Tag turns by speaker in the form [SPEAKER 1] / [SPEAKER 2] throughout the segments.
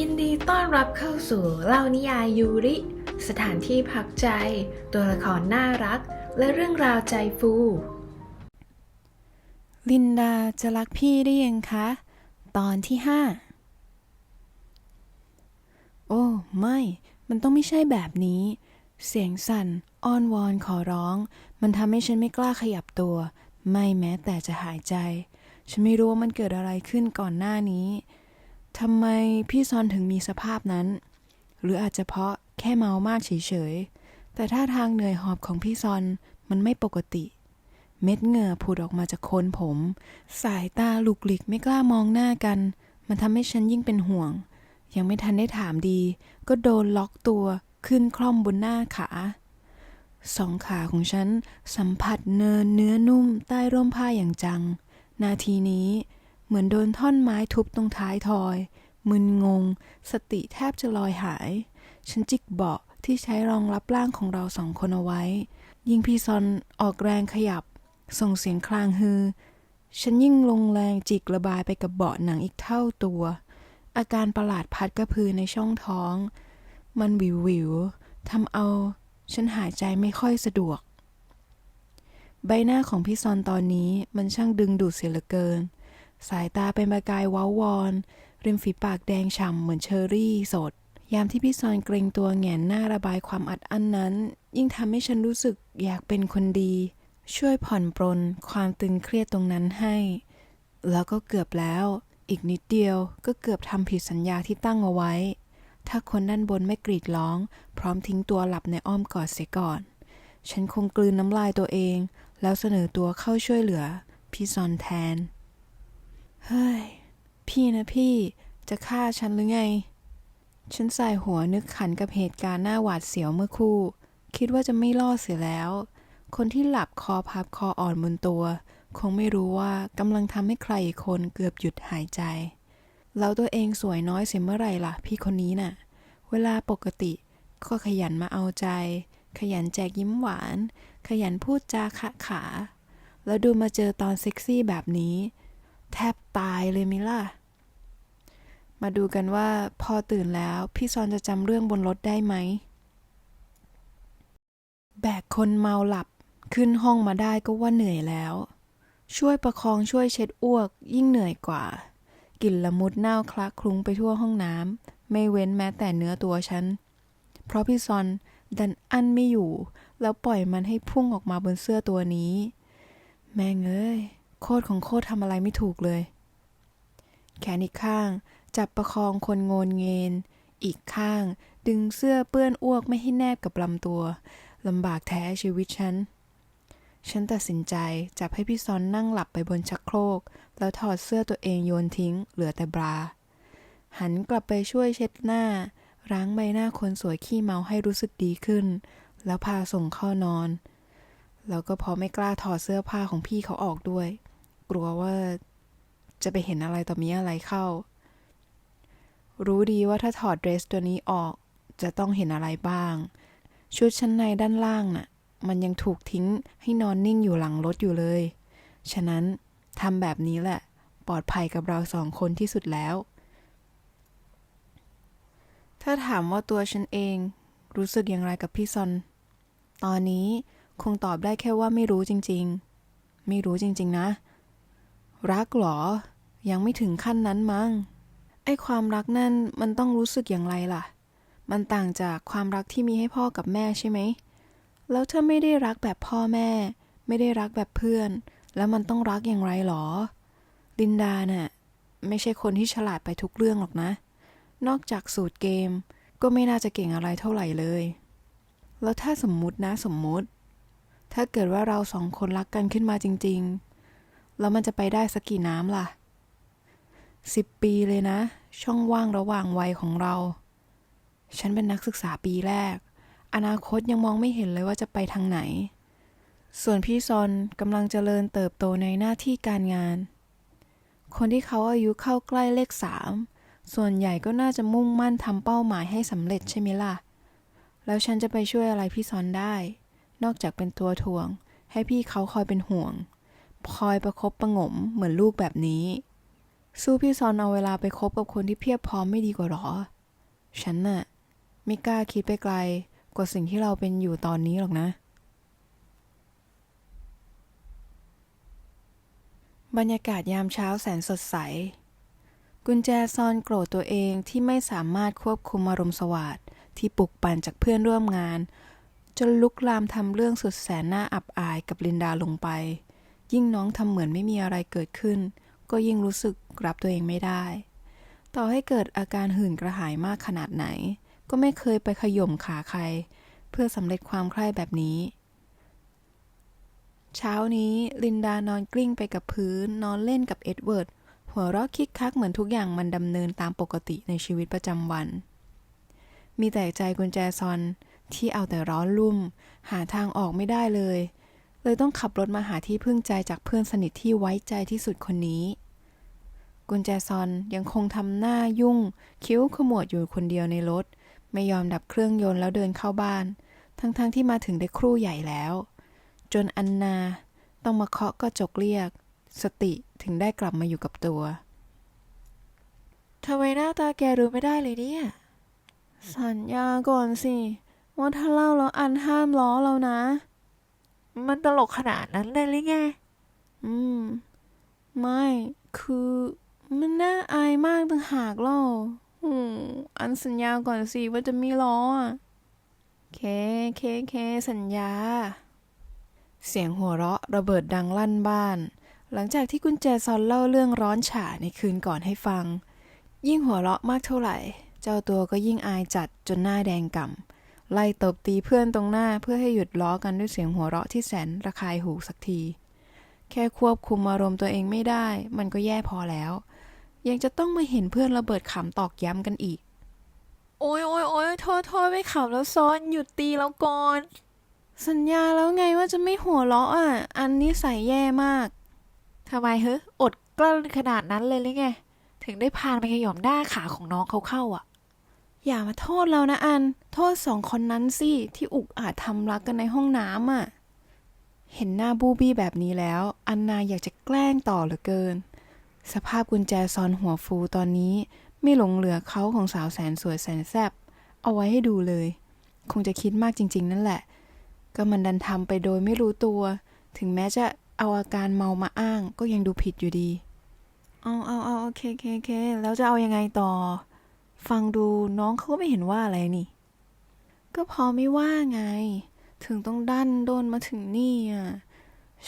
[SPEAKER 1] ยินดีต้อนรับเข้าสู่เล่านิยายยูริ สถานที่พักใจ ตัวละครน่ารัก และเรื่องราวใจฟู
[SPEAKER 2] ลินดาจะรักพี่ได้ยังคะ ตอนที่ห้าโอ้ไม่ มันต้องไม่ใช่แบบนี้ เสียงสั่น อ้อนวอนขอร้อง มันทำให้ฉันไม่กล้าขยับตัว ไม่แม้แต่จะหายใจ ฉันไม่รู้ว่ามันเกิดอะไรขึ้นก่อนหน้านี้ ทำไมพี่ซอนถึงมีสภาพนั้น หรืออาจจะเพราะแค่เมามากเฉยๆ แต่ท่าทางเหนื่อยหอบของพี่ซอนมันไม่ปกติ เม็ดเหงื่อผุดออกมาจากโคนผม สายตาหลุกหลิกไม่กล้ามองหน้ากัน มันทำให้ฉันยิ่งเป็นห่วง ยังไม่ทันได้ถามดี ก็โดนล็อกตัวขึ้นคล่อมบนหน้าขาสองขาของฉันสัมผัสเนินเนื้อนุ่มใต้ร่มผ้าอย่างจัง นาทีนี้ เหมือนโดนท่อนไม้ทุบตรงท้ายทอย มึนงง สติแทบจะลอยหาย ฉันจิกเบาะที่ใช้รองรับร่างของเราสองคนเอาไว้ ยิ่งพี่ซอนออกแรงขยับ ส่งเสียงคลางฮือ ฉันยิ่งลงแรงจิกระบายไปกับเบาะหนังอีกเท่าตัว อาการประหลาดพัดกระพือในช่องท้อง มันวิววิวทำเอา ฉันหายใจไม่ค่อยสะดวก ใบหน้าของพี่ซอนตอนนี้มันช่างดึงดูดเสียเหลือเกิน สายตาเป็นประกายว้าวอน ริมฝีปากแดงฉ่ำเหมือนเชอรี่สด ยามที่พี่ซอนเกรงตัวแหงนหน้าระบายความอัดอั้นนั้น ยิ่งทำให้ฉันรู้สึกอยากเป็นคนดี ช่วยผ่อนปรนความตึงเครียดตรงนั้นให้ แล้วก็เกือบแล้ว อีกนิดเดียวก็เกือบทำผิดสัญญาที่ตั้งเอาไว้ ถ้าคนด้านบนไม่กรีดร้อง พร้อมทิ้งตัวหลับในอ้อมกอดเสียก่อน ฉันคงกลืนน้ำลายตัวเอง แล้วเสนอตัวเข้าช่วยเหลือ พี่ซอนแทน เฮ้ย พี่นะพี่จะฆ่าฉันหรือไง ฉันใส่หัวนึกขันกับเหตุการณ์หน้าหวาดเสียวเมื่อคู่ คิดว่าจะไม่รอดเสียแล้ว คนที่หลับคอพับคออ่อนบนตัว คงไม่รู้ว่ากำลังทำให้ใครอีกคนเกือบหยุดหายใจ แล้วตัวเองสวยน้อยเสียเมื่อไหร่ล่ะ พี่คนนี้น่ะ เวลาปกติก็ขยันมาเอาใจ ขยันแจกยิ้มหวาน ขยันพูดจาขะขา แล้วดูมาเจอตอนเซ็กซี่แบบนี้ แทบตายเลยมิล่ะ มาดูกันว่าพอตื่นแล้วพี่ซอนจะจำเรื่องบนรถได้ไหม แบกคนเมาหลับขึ้นห้องมาได้ก็ว่าเหนื่อยแล้ว ช่วยประคองช่วยเช็ดอ้วกยิ่งเหนื่อยกว่า กลิ่นละมุดเน่าคละคลุ้งไปทั่วห้องน้ำไม่เว้นแม้แต่เนื้อตัวฉัน เพราะพี่ซอนดันอั้นไม่อยู่ แล้วปล่อยมันให้พุ่งออกมาบนเสื้อตัวนี้ แม่งเอ้ย โคตรของโคตรทำอะไรไม่ถูกเลย แขนอีกข้างจับประคองคนโงนเงน อีกข้างดึงเสื้อเปื้อนอ้วกไม่ให้แนบกับลำตัวลำบากแท้ชีวิตฉัน ฉันตัดสินใจจับให้พี่ซอนนั่งหลับไปบนชักโครก แล้วถอดเสื้อตัวเองโยนทิ้ง เหลือแต่บรา หันกลับไปช่วยเช็ดหน้าล้างใบหน้าคนสวยขี้เมาให้รู้สึกดีขึ้น แล้วพาส่งเข้านอน แล้วก็พอไม่กล้าถอดเสื้อผ้าของพี่เขาออกด้วย กลัวว่าจะไปเห็นอะไรต่อมีอะไรเข้า รู้ดีว่าถ้าถอดเดรสตัวนี้ออกจะต้องเห็นอะไรบ้าง ชุดชั้นในด้านล่างน่ะ มันยังถูกทิ้งให้นอนนิ่งอยู่หลังรถอยู่เลย ฉะนั้นทำแบบนี้แหละ ปลอดภัยกับเราสองคนที่สุดแล้ว ถ้าถามว่าตัวฉันเองรู้สึกอย่างไรกับพี่ซอน ตอนนี้คงตอบได้แค่ว่าไม่รู้จริง ๆ ไม่รู้จริง ๆ นะ รักหรอ ยังไม่ถึงขั้นนั้นมั้งไอความรักนั่นมันต้องรู้สึกอย่างไรล่ะ มันต่างจากความรักที่มีให้พ่อกับแม่ใช่ไหม แล้วถ้าไม่ได้รักแบบพ่อแม่ ไม่ได้รักแบบเพื่อน แล้วมันต้องรักอย่างไรหรอ ลินดาน่ะไม่ใช่คนที่ฉลาดไปทุกเรื่องหรอกนะ นอกจากสูตรเกม ก็ไม่น่าจะเก่งอะไรเท่าไหร่เลย แล้วถ้าสมมุตินะสมมุติ ถ้าเกิดว่าเราสองคนรักกันขึ้นมาจริง แล้วมันจะไปได้สักกี่น้ำล่ะสิบปีเลยนะ ช่องว่างระหว่างวัยของเรา ฉันเป็นนักศึกษาปีแรก อนาคตยังมองไม่เห็นเลยว่าจะไปทางไหน ส่วนพี่ซอนกำลังเจริญเติบโตในหน้าที่การงาน คนที่เขาอายุเข้าใกล้เลขสามส่วนใหญ่ก็น่าจะมุ่งมั่นทำเป้าหมายให้สำเร็จใช่ไหมล่ะ แล้วฉันจะไปช่วยอะไรพี่ซอนได้ นอกจากเป็นตัวถ่วง ให้พี่เขาคอยเป็นห่วง คอยประคบประงมเหมือนลูกแบบนี้ สู้พี่ซอนเอาเวลาไปคบกับคนที่เพียบพร้อมไม่ดีกว่าหรอ ฉันน่ะ ไม่กล้าคิดไปไกลกว่าสิ่งที่เราเป็นอยู่ตอนนี้หรอกนะ บรรยากาศยามเช้าแสนสดใส กุญแจซอนโกรธตัวเองที่ไม่สามารถควบคุมอารมณ์สวาดที่ปลุกปั่นจากเพื่อนร่วมงาน จนลุกลามทำเรื่องสุดแสนน่าอับอายกับลินดาลงไป ยิ่งน้องทำเหมือนไม่มีอะไรเกิดขึ้น ก็ยิ่งรู้สึกรับตัวเองไม่ได้ ต่อให้เกิดอาการหื่นกระหายมากขนาดไหน ก็ไม่เคยไปขย่มขาใคร เพื่อสำเร็จความใคร่แบบนี้ เช้านี้ลินดานอนกลิ้งไปกับพื้นนอนเล่นกับเอ็ดเวิร์ดหัวเราะคิกคักเหมือนทุกอย่างมันดำเนินตามปกติในชีวิตประจำวัน มีแต่ใจกุญแจซอนที่เอาแต่ร้อนรุ่ม หาทางออกไม่ได้เลย เลยต้องขับรถมาหาที่พึ่งใจจากเพื่อนสนิทที่ไว้ใจที่สุดคนนี้ กุญแจซอนยังคงทำหน้ายุ่ง คิ้วขมวดอยู่คนเดียวในรถ ไม่ยอมดับเครื่องยนต์แล้วเดินเข้าบ้าน ทั้งๆทที่มาถึงได้ครู่ใหญ่แล้ว จนอันนาต้องมาเคาะกระจกเรียก สติถึงได้กลับมาอยู่กับตัวทำไมหน้าตาแกรู้ไม่ได้เลยเนี่ย สัญญาก่อนสิว่าถ้าเล่าแล้วอันห้ามล้อเรานะ
[SPEAKER 3] มันตลกขนาดนั้นเลยหรือไง
[SPEAKER 2] อืม ไม่ คือ มันน่าอายมากต่างหากเล่าอืมอันสัญญาก่อนสิว่าจะไม่ล้ออะ เค เค เคสัญญา เสียงหัวเราะระเบิดดังลั่นบ้าน หลังจากที่กุญแจซอนเล่าเรื่องร้อนฉาในคืนก่อนให้ฟัง ยิ่งหัวเราะมากเท่าไหร่ เจ้าตัวก็ยิ่งอายจัดจนหน้าแดงก่ำ ไล่ตบตีเพื่อนตรงหน้าเพื่อให้หยุดล้อกันด้วยเสียงหัวเราะที่แสนระคายหูสักที แค่ควบคุมอารมณ์ตัวเองไม่ได้ มันก็แย่พอแล้ว ยังจะต้องมาเห็นเพื่อนระเบิดขำตอกย้ำกันอีก
[SPEAKER 3] โอ้ยโอ้ยโอ้ยโทษโทษไม่ขับแล้วซ้อนหยุดตีแล้วก่อน
[SPEAKER 2] สัญญาแล้วไงว่าจะไม่หัวเราะอะ อันนี้ใส่แย่มาก
[SPEAKER 3] ทำไมเฮ้อดกลั้นขนาดนั้นเลยหรือไง ถึงได้พานไปขย่มหน้าขาของน้องเขาเข้าอะ
[SPEAKER 2] อย่ามาโทษเรานะอัน โทษสองคนนั้นสิ ที่อุกอาจทำรักกันในห้องน้ำอะ เห็นหน้าบูบี้แบบนี้แล้ว อันนาอยากจะแกล้งต่อเหลือเกิน สภาพกุญแจซอนหัวฟูตอนนี้ ไม่หลงเหลือเขาของสาวแสนสวยแสนแซบเอาไว้ให้ดูเลย คงจะคิดมากจริง ๆ นั่นแหละ ก็มันดันทำไปโดยไม่รู้ตัว ถึงแม้จะเอาอาการเมามาอ้าง ก็ยังดูผิดอยู่ดีเอาเอาเอาโอเคโอเคโอเคแล้วจะเอายังไงต่อ ฟังดูน้องเขาก็ไม่เห็นว่าอะไรนี่ ก็พอไม่ว่าไง ถึงต้องดันโดนมาถึงนี่อะ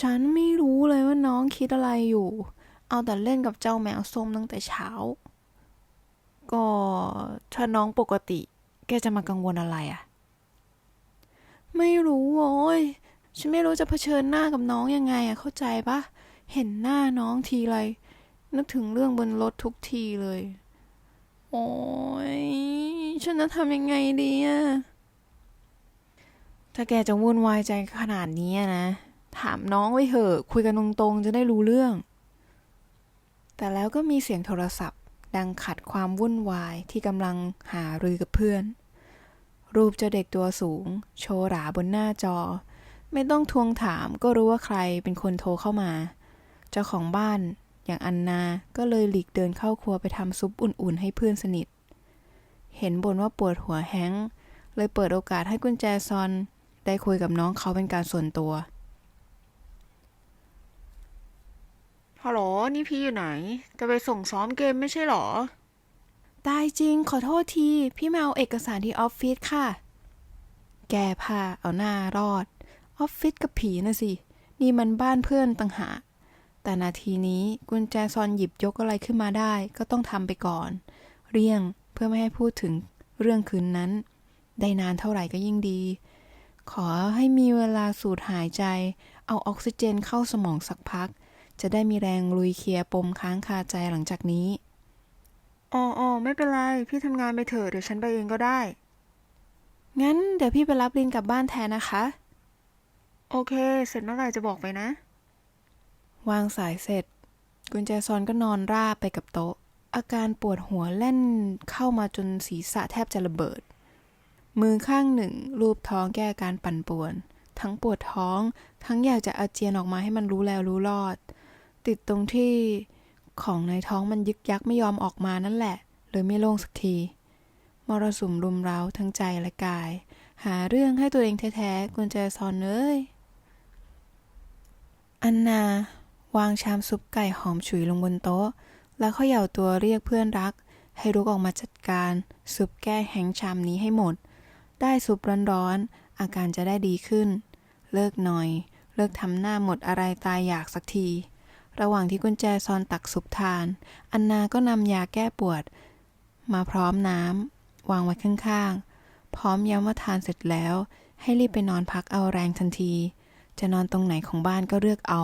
[SPEAKER 2] ฉันไม่รู้เลยว่าน้องคิดอะไรอยู่ เอาแต่เล่นกับเจ้าแมวส้มตั้งแต่เช้า ก็ถ้าน้องปกติ แกจะมากังวลอะไรอะ ไม่รู้โว้ยฉันไม่รู้จะเผชิญหน้ากับน้องยังไงอะเข้าใจปะเห็นหน้าน้องทีไรนึกถึงเรื่องบนรถทุกทีเลย โอ้ยฉันจะทำยังไงดีอะถ้าแกจะวุ่นวายใจขนาดนี้นะ ถามน้องไว้เถอะ คุยกันตรงๆ จะได้รู้เรื่อง แต่แล้วก็มีเสียงโทรศัพท์ ดังขัดความวุ่นวายที่กำลังหารือกับเพื่อน รูปเจ้าเด็กตัวสูง โชว์หราบนหน้าจอ ไม่ต้องทวงถามก็รู้ว่าใครเป็นคนโทรเข้ามา เจ้าของบ้าน อย่างอันนา ก็เลยหลีกเดินเข้าครัวไปทำซุปอุ่นๆ ให้เพื่อนสนิท เห็นบ่นว่าปวดหัวแห้งก์เลยเปิดโอกาสให้กุญแจซอน ได้คุยกับน้องเขาเป็นการส่วนตัว
[SPEAKER 3] ฮัลโหล นี่พี่อยู่ไหน จะไปส่งซ้อมเกมไม่ใช่หรอ
[SPEAKER 2] ตายจริง ขอโทษที พี่มาเอาเอกสารที่ออฟฟิศค่ะ แกพาเอาหน้ารอด ออฟฟิศกับผีนะสิ นี่มันบ้านเพื่อนต่างหาก แต่นาทีนี้กุญแจซอนหยิบยกอะไรขึ้นมาได้ ก็ต้องทำไปก่อน เรี่ยงเพื่อไม่ให้พูดถึงเรื่องคืนนั้น ได้นานเท่าไหร่ก็ยิ่งดี ขอให้มีเวลาสูดหายใจ เอาออกซิเจนเข้าสมองสักพัก จะได้มีแรงลุยเคลียร์ปมค้างคาใจหลังจากนี้
[SPEAKER 3] อ๋ออ๋อไม่เป็นไร พี่ทำงานไปเถอะเดี๋ยวฉันไปเองก็ได้
[SPEAKER 2] งั้นเดี๋ยวพี่ไปรับลินกลับบ้านแทนนะคะ
[SPEAKER 3] โอเค เสร็จเมื่อไหร่จะบอกไปนะ
[SPEAKER 2] วางสายเสร็จ กุญแจซอนก็นอนราบไปกับโต๊ะ อาการปวดหัวแล่นเข้ามาจนศีรษะแทบจะระเบิด มือข้างหนึ่ง รูปท้องแก้อาการปั่นป่วน ทั้งปวดท้อง ทั้งอยากจะอาเจียนออกมาให้มันรู้แล้วรู้รอด ติดตรงที่ของในท้องมันยึกยักไม่ยอมออกมานั่นแหละเลยไม่โล่งสักที มรสุมรุมเร้าทั้งใจและกาย หาเรื่องให้ตัวเองแท้ๆกุญแจซอนเอ้ย อันนา วางชามซุปไก่หอมฉุยลงบนโต๊ะ แล้วเขย่าตัวเรียกเพื่อนรัก ให้รุกออกมาจัดการ ซุปแก้แห้งชามนี้ให้หมด ได้ซุปร้อนๆอาการจะได้ดีขึ้น เลิกหน่อย เลิกทำหน้าหมดอะไรตายอยากสักที ระหว่างที่กุญแจซอนตักซุปทาน อันนาก็นำยาแก้ปวด มาพร้อมน้ำวางไว้ข้างๆ พร้อมย้ำว่าทานเสร็จแล้ว ให้รีบไปนอนพักเอาแรงทันที จะนอนตรงไหนของบ้านก็เลือกเอา